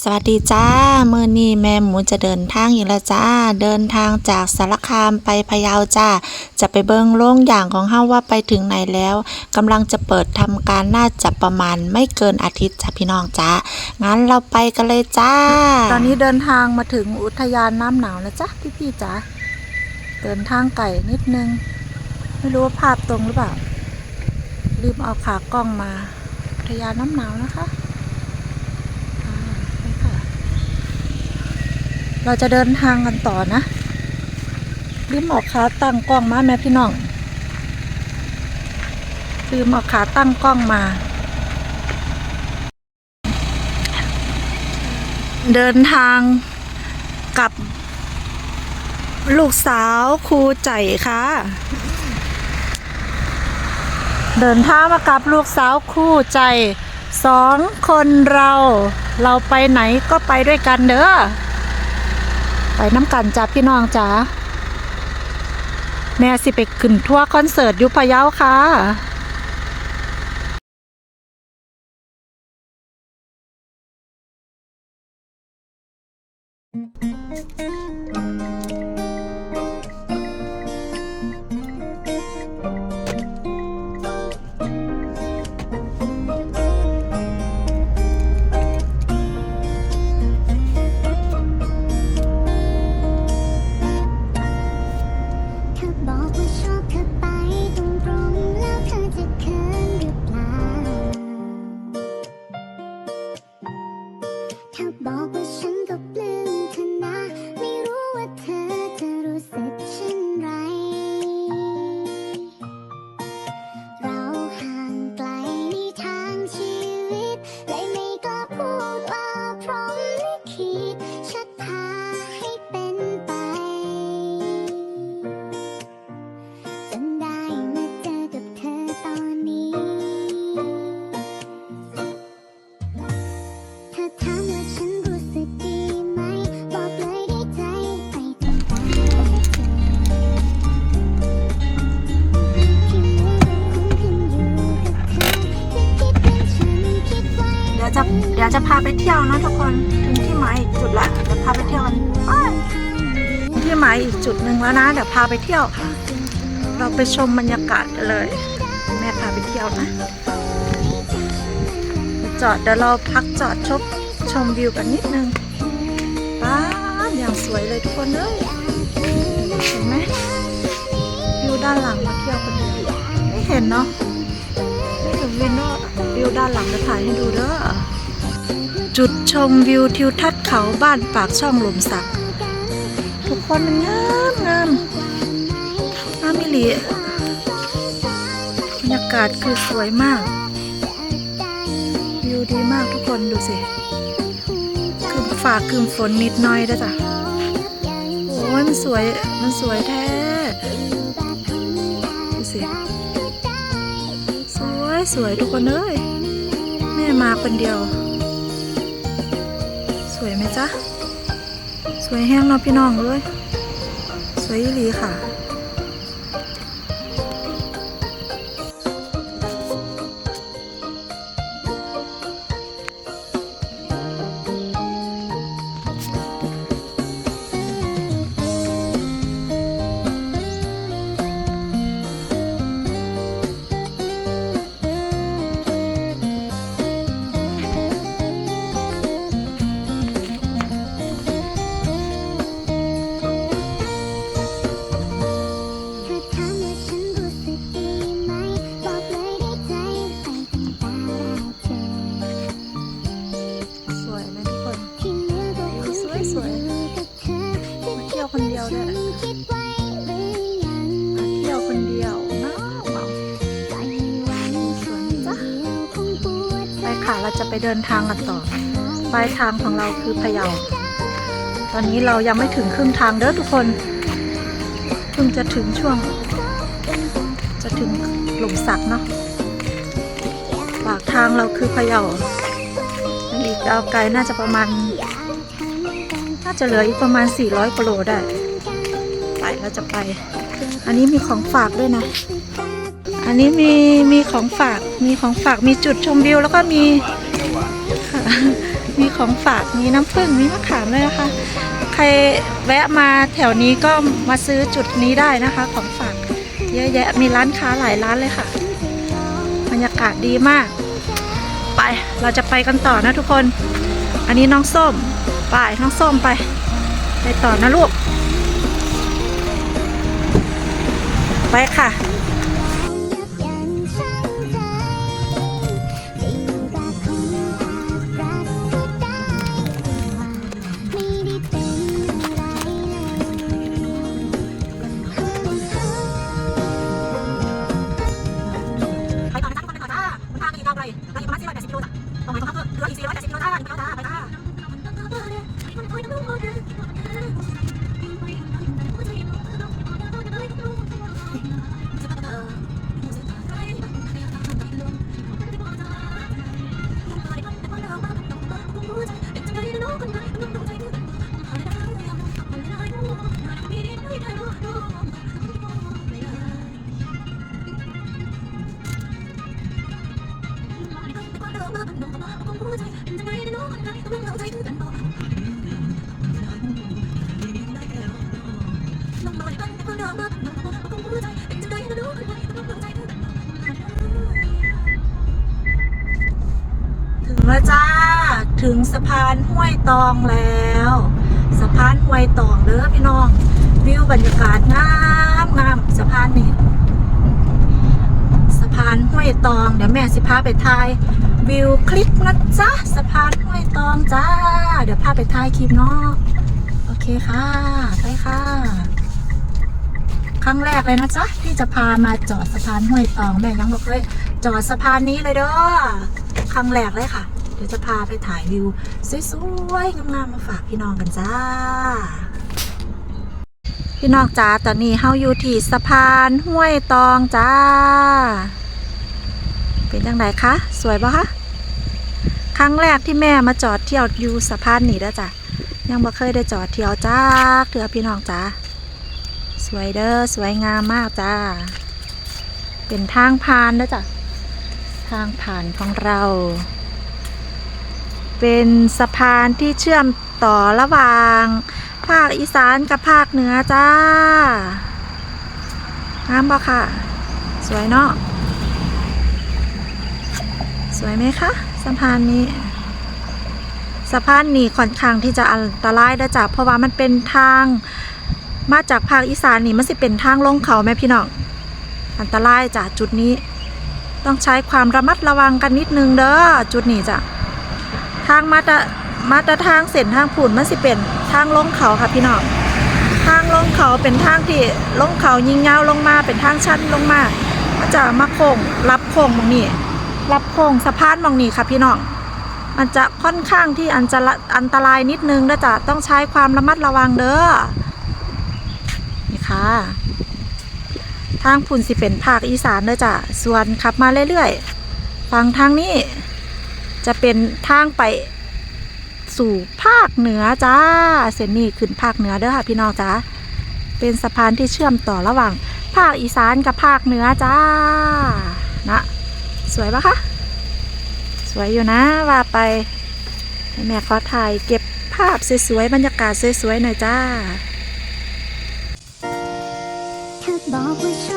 สวัสดีจ้าเมื่อนี้แม่หมูจะเดินทางอีกแล้วจ้า เดินทางจากสารคามไปพะเยาจ้า จะไปเบิงโล่งอย่างของเฮาว่าไปถึงไหนแล้วกำลังจะเปิดทำการน่าจะประมาณไม่เกินอาทิตย์จ้ะพี่น้องจ้างั้นเราไปกันเลยจ้า ตอนนี้เดินทางมาถึงอุทยานน้ำหนาวแล้วจ้ะพี่พี่ๆจ้าเดินทางไก่นิดนึง ไม่รู้ว่าภาพตรงหรือเปล่าลืมเอาขากล้องมาอุทยานน้ำหนาวนะคะ อ่าไปค่ะ เราจะเดินทางกันต่อนะลืมเออกขาตั้งกล้องมาแม่พี่น้องลืมเออกขาตั้งกล้องมา เดินทางกับ ลูกสาวครูใจค่ะ เดินทางมากับลูกสาวครูใจสองคนเรา เราไปไหนก็ไปด้วยกันเด้อ น้ำกันจ้าพี่น้องจ้าแม่สิไปขึ้นทัวร์คอนเสิร์ตยุพะเยาค่ะ เธ จะเดี๋ยวจะพาไปเที่ยวนะทุกคนถึงที่หมายอีกจุดละเดี๋ยวพาไปเที่ยวกันไปถึงที่หมายอีกจุดหนึ่งแล้วนะเดี๋ยวพาไปเที่ยวค่ะ เราไปชมบรรยากาศกันเลย แม่พาไปเที่ยวนะจอดเดี๋ยวเราพักจอดชมชมวิวกันนิดนึงป้าอย่างสวยเลยทุกคนเลยเห็นไหมวิวด้านหลังมาเที่ยวกันเลยไม่เห็นเนาะไม่ถึงวิวเนาะวิวด้านหลังจะถ่ายให้ดูเด้อ จุดชมวิวทิวทัศน์เขาบ้านปากช่องลมสัก ทุกคนมันงามงามงามมิลีบรรยากาศคือสวยมาก วิวดีมากทุกคนดูสิคืมฝากคืมฝนนิดหน่อยด้วยจ้ะโอ้ยมันสวยมันสวยแท้ดูสิสวยสวยทุกคนเลยแม่มาคนเดียว สวยแห้งเนาะพี่น้องเลย สวยอีหลีค่ะ ไปเดินทางกันต่อปลายทางของเราคือพะเยา ตอนนี้เรายังไม่ถึงครึ่งทางเด้อทุกคนเพิ่งจะถึงช่วง จะถึงหลุมสักเนาะปากทางเราคือพะเยาอีกดาวไกลน่าจะประมาณ น่าจะเหลืออีกประมาณ 400กิโลได้ ไปเราจะไป อันนี้มีของฝากด้วยนะ อันนี้มีมีของฝาก มีของฝาก มีจุดชมวิวแล้วก็มี มีของฝากมีน้ำผึ้งมีมะขามด้วยนะคะ ใครแวะมาแถวนี้ก็มาซื้อจุดนี้ได้นะคะ ของฝากเยอะแยะมีร้านค้าหลายร้านเลยค่ะ บรรยากาศดีมาก ไปเราจะไปกันต่อนะทุกคน อันนี้น้องส้มไปน้องส้มไป ไปต่อนะลูก ไปค่ะ แล้วจ้า ถึงสะพานห้วยตองแล้ว สะพานห้วยตองเด้อพี่น้อง วิวบรรยากาศงามงามสะพานนี่สะพานห้วยตอง เดี๋ยวแม่สิพาไปถ่ายวิวคลิปนะจ๊ะสะพานห้วยตองจ้า เดี๋ยวพาไปถ่ายคลิปเนาะโอเคค่ะ ไปค่ะ ครั้งแรกเลยนะจ๊ะที่จะพามาจอดสะพานห้วยตองแม่ยังบอกเลยจอดสะพานนี้เลยเด้อครั้งแรกเลยค่ะ ดี๋ยวจะพาไปถ่ายวิวสวยๆงามๆมาฝากพี่น้องกันจ้า พี่น้องจ้าตอนนี้เฮาอยู่ที่สะพานห้วยตองจ้า เป็นยังไงคะ สวยปะคะครั้งแรกที่แม่มาจอดเที่ยวอยู่สะพานนี้แล้วจ้ะยังบ่เคยได้จอดเที่ยวจ้าเถือพี่น้องจ้าสวยเด้อสวยงามมากจ้า เป็นทางผ่านนะจ้ะทางผ่านของเรา เป็นสะพานที่เชื่อมต่อระหว่าง ภาคอีสานกับภาคเหนือจ้างามบ่ค่ะ สวยเนาะสวยไหมคะสะพานนี้สะพานนี้ค่อนข้างที่จะอันตรายเด้จ้ะเพราะว่ามันเป็นทางมาจากภาคอีสานนี่มันสิเป็นทางลงเขาแม่พี่น้องอันตรายจ้ะจุดนี้ ต้องใช้ความระมัดระวังกันนิดนึงเด้อจุดนี้จ้ะ ทางมาตรมาตรทางเส้นทางผุนมันสิเป็นทางลงเขาค่ะพี่น้องทางลงเขาเป็นทางที่ลงเขายิงยาลงมาเป็นทางชันลงมามันจะมาโค้งรับโค้งมองนี้รับโค้งสะพานมองนี้ค่ะพี่น้องมันจะค่อนข้างที่อันจะอันตรายนิดนึงนะจ๊ะต้องใช้ความระมัดระวังเด้อนี่ค่ะทางพุ่นสิเป็นภาคอีสานเด้อจ้ะส่วนขับมาเรื่อยๆฝั่งทางนี้ จะเป็นทางไปสู่ภาคเหนือจ้า เส้นนี้ขึ้นภาคเหนือเด้อค่ะพี่น้องจ้าเป็นสะพานที่เชื่อมต่อระหว่าง ภาคอีสานกับภาคเหนือจ้า นะ สวยปะคะ สวยอยู่นะว่าไปแม่ขอถ่ายเก็บภาพสวยๆบรรยากาศสวยๆหน่อยจ้าเธอบอกว่า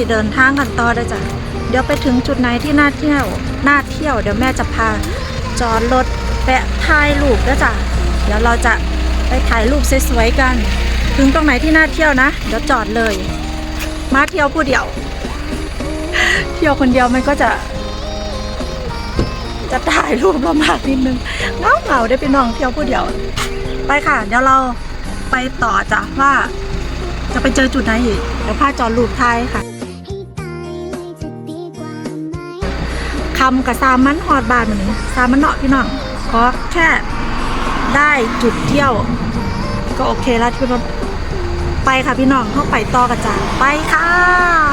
สิเดินทางกันต่อได้จ้ะเดี๋ยวไปถึงจุดไหนที่น่าเที่ยวน่าเที่ยวเดี๋ยวแม่จะพาจอดรถแปะถ่ายรูปด้วยจ้ะเดี๋ยวเราจะไปถ่ายรูปสวยๆกัน ถึงตรงไหนที่น่าเที่ยวนะ เดี๋ยวจอดเลย มาเที่ยวผู้เดียว เที่ยวคนเดียวมันก็จะ จะถ่ายรูปลำบากนิดนึงเงาเงาๆได้เป็นน้องเที่ยวผู้เดียว ไปค่ะ เดี๋ยวเราไปต่อจ้ะว่า จะไปเจอจุดไหนอีกเดี๋ยวพาจอดรูปไทายค่ะ คำกับซามันฮอดบานมันนี้ซามันเนาะพี่น้องขอแค่ได้จุดเที่ยว ก็โอเคแล้วที่น้องไปค่ะพี่น้องเข้าไปต่อกันจ้ะไปค่ะ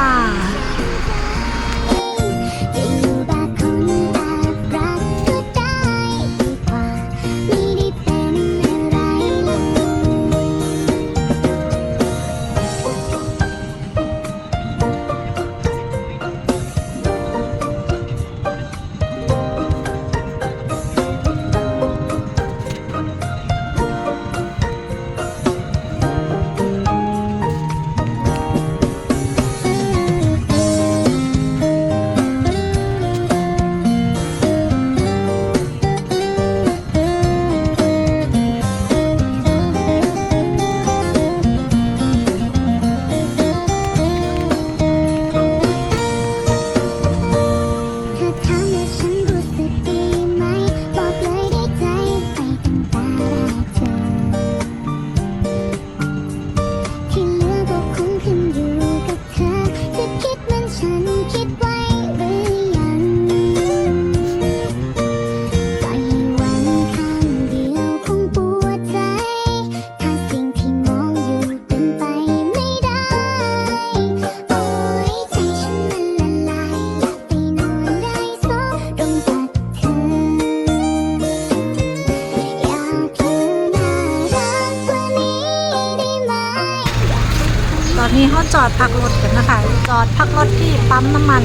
พักรถกันนะคะ จอดพักรถที่ปั๊มน้ำมัน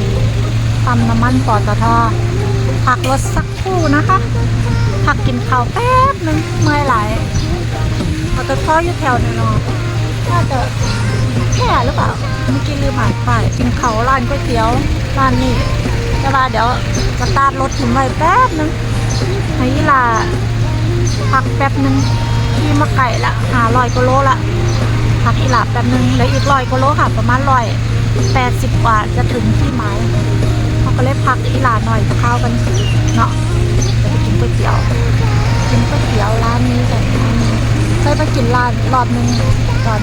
ปั๊มน้ำมันปตทพักรถสักครู่นะคะ พักกินข้าวแป๊บนึงเมื่อยไหลายปตทอยู่แถวไหนเนาะน่าจะแค่หรือเปล่าเมื่อกี้ลืมอ่านป้ายกินข้าวร้านก๋วยเตี๋ยวร้านนี้แต่ว่าเดี๋ยวสตาร์ทรถทิ้งไว้แป๊บนึงให้ลาพักแป๊บนึงที่มาไก่ละหาลอยกิโลละ พักอีหลาแป๊บนึงเหลืออีกร้อยกิโลค่ะ ประมาณร้อยแปดสิบกว่าจะถึงที่หมายเขาก็เลยพักอีหลาหน่อยจะเข้ากันเนาะจะไปกินก๋วยเตี๋ยวกินก๋วยเตี๋ยวร้านนี้กันร้านนี้เคยไปกินร้านรอบนึงตอน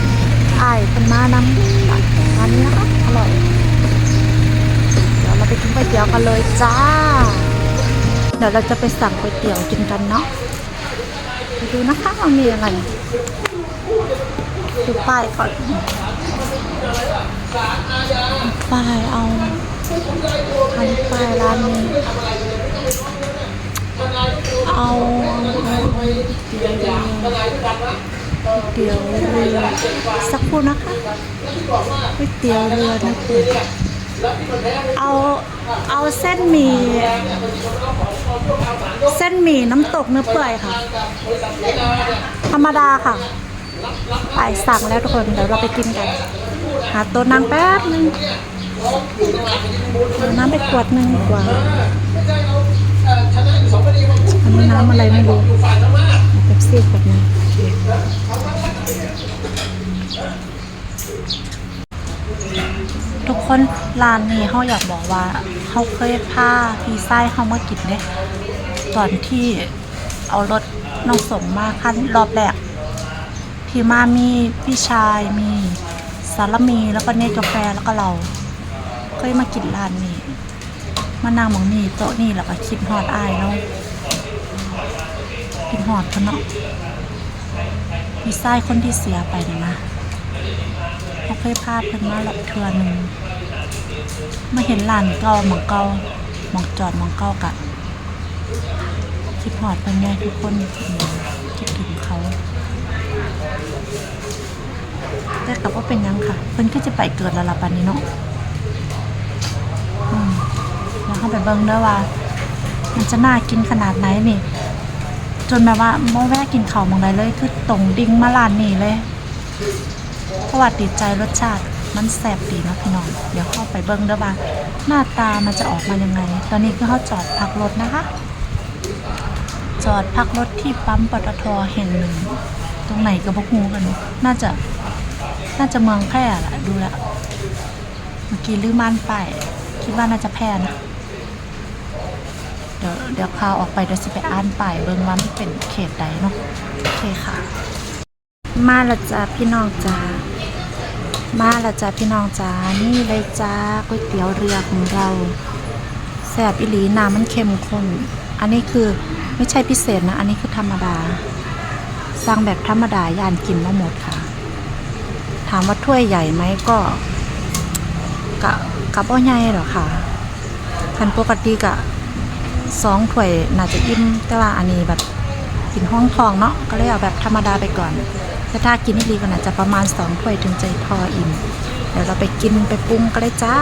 อ้ายเป็นมาน้ำร้านนี้นะคะอร่อยเดี๋ยวเราไปกินก๋วยเตี๋ยวกันเลยจ้า เดี๋ยวเราจะไปสั่งก๋วยเตี๋ยวกินกันเนาะไปดูนะคะว่ามีอะไร ดูป้ายก่อน ป้ายเอาอันป้ายร้านนี้เอาเตี๋ยวเรือสักครู่นะคะก๋วยเตี๋ยวเรือนะคุณเอาเอาเส้นหมี่เส้นหมี่น้ำตกเนื้อเปื่อยค่ะ ธรรมดาค่ะ ไปสั่งแล้วทุกคน เดี๋ยวเราไปกินกัน หาตัวนั่งแป๊บนึงน้ำไปขวดหนึ่งกว่าอันนี้น้ำอะไรไม่รู้เป๊ปซี่ขวดหนึงทุกคนร้านนี้เขาอยากบอกว่าเขาเคยพาพี่ไส้เขามากินเนี่ยตอนที่เอารถน้องสมมาขั้นรอบแรก ที่มามีพี่ชายมีสารมีแล้วก็เนตกาแฟแล้วก็เราเคยมากินร้านนี้ มานั่งหมองนี่โต๊ะนี่แล้วก็คิดฮอดอายเนาะคิดฮอดเขาเนาะพี่ชายคนที่เสียไปเนี่ยนะเขาเคยพาเพิ่นมาหลบเทือหนึ่งมาเห็นร้านเก่าหมองเก่าหมองจอดหมองเก่ากะคิดฮอดเป็นไงทุกคนคิดถึงเขา แต่กับว่าเป็นยังค่ะ เพิ่นก็จะไปเกิดละละปันนี้เนาะแล้วเข้าไปเบิ่งด้อว่า มันจะน่ากินขนาดไหนนี่ จนแบบว่าโม่แวะกินเข้ามองใดเลย คือตรงดิ่งมาร้านนี้เลยเพราะว่าติดใจรสชาติมันแซ่บดีนะพี่น้อง เดี๋ยวเข้าไปเบิ่งด้อว่าหน้าตามันจะออกมายังไง ตอนนี้คือเข้าจอดพักรถนะคะ จอดพักรถที่ปั๊มปตทแห่งหนึ่ง ตรงไหนก็บ่ฮู้กันน่าจะ น่าจะเมืองแพร่ละดูแล้วเมื่อกี้ลืมม่านไปายคิดว่าน่าจะแพร่นะเดี๋ยวเดี๋ยวข่าวออกไปเดี๋ยวสิไปอ่านป้ายเบิ่งว่ามันเป็นเขตใดเนาะโอเคค่ะ มาละจ้าพี่น้องจ้ามาละจ้าพี่น้องจ้านี่เลยจ้าก๋วยเตี๋ยวเรือของเราแซ่บอิหลีน้ำมันเข้มข้นอันนี้คือไม่ใช่พิเศษนะ อันนี้คือธรรมดา สั่งแบบธรรมดายานกินมาหมดค่ะ ถามว่าถ้วยใหญ่ไหมก็กะกะบ่ใหญ่หรอกค่ะคันปกติกะสองถ้วยน่าจะอิ่มแต่ว่าอันนี้แบบกินห้องทองเนาะก็เลยเอาแบบธรรมดาไปก่อนแต่ถ้ากินนี่ดีก็น่าจะประมาณสองถ้วยถึงใจพออิ่มเดี๋ยวเราไปกินไปปรุงกันเลยจ้า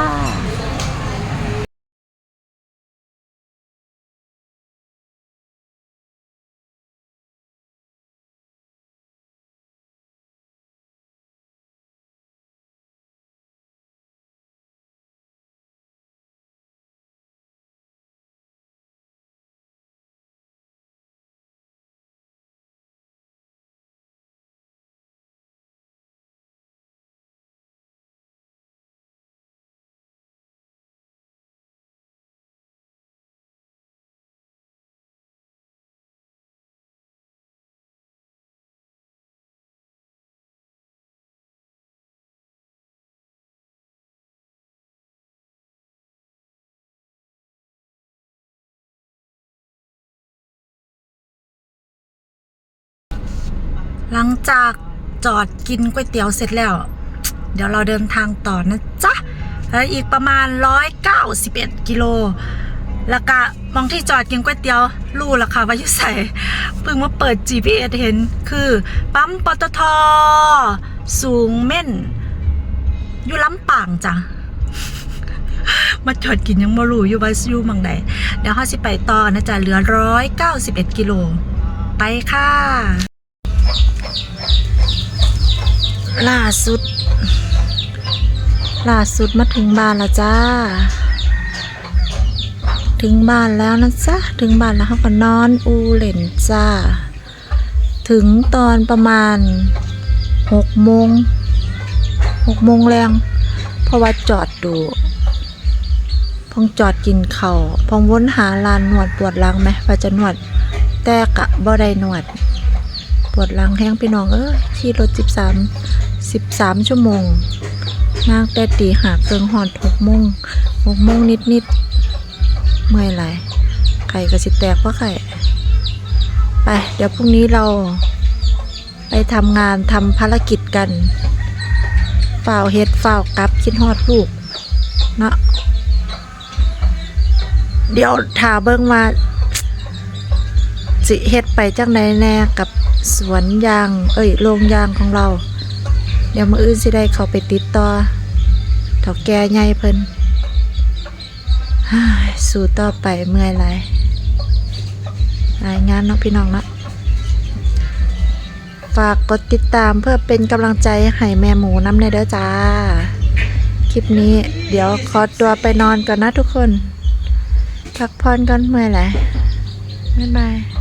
หลังจากจอดกินก๋วยเตี๋ยวเสร็จแล้ว เดี๋ยวเราเดินทางต่อนะจ๊ะแล้วอีกประมาณ 191 กิโล แล้วก็มองที่จอดกินก๋วยเตี๋ยวรู้ราคาว่าอยู่ใส่เพิ่งมาเปิด GPS เห็นคือปั๊มปตท สูงเม่น อยู่ลำปางจ้ะมาจอดกินยังบ่รู้อยู่ว่าอยู่มังใดเดี๋ยวเขาสิไปต่อนะจ๊ะเหลือ 191 กิโล ไปค่ะ ล่าสุด ล่าสุดมาถึงบ้านแล้วจ้า ถึงบ้านแล้วนะจ๊ะ ถึงบ้านแล้วเขาก็นอนอูเล่นจ้า ถึงตอนประมาณหกโมงหกโมงแรงเพราะว่าจอดดูพองจอดกินเขาวพองวนหาลานนวดปวดหลังไหมว่าจะนวดแต่กะบ่ได้นวด ปวดหลังแห้งพี่น้องเอ้ยขี่รถสิบสาม สิบสามชั่วโมง มากแต่ตีหาเกิงหอดหกโมงหกโมงนิดนิดเมื่อยไหลายไข่ก็สิแตกเพราะไข่ ไปเดี๋ยวพรุ่งนี้เราไปทำงานทำภารกิจกันฝ่าวเฮ็ดฝ่าวกลับคิดฮอดลูกเนาะเดี๋ยวถาเบิ่งว่าสิเฮ็ดไปจังใดแน่กับสวนยาง เอ้ยโรงยางของเรา ดี๋ยวมืออื่นสิได้เขาไปติดต่อเฒ่าแก่ใหญ่เพิ่นฮ่าสู้ต่อไปเมื่อยหลายรายงานเนาะพี่น้องเนาะฝากกดติดตามเพื่อเป็นกำลังใจให้แม่หมูน้ำในเด้อจ้า คลิปนี้เดี๋ยวขอตัวไปนอนก่อนนะทุกคน พักผ่อนก่อนเมื่อยหลยบ๊ายบาย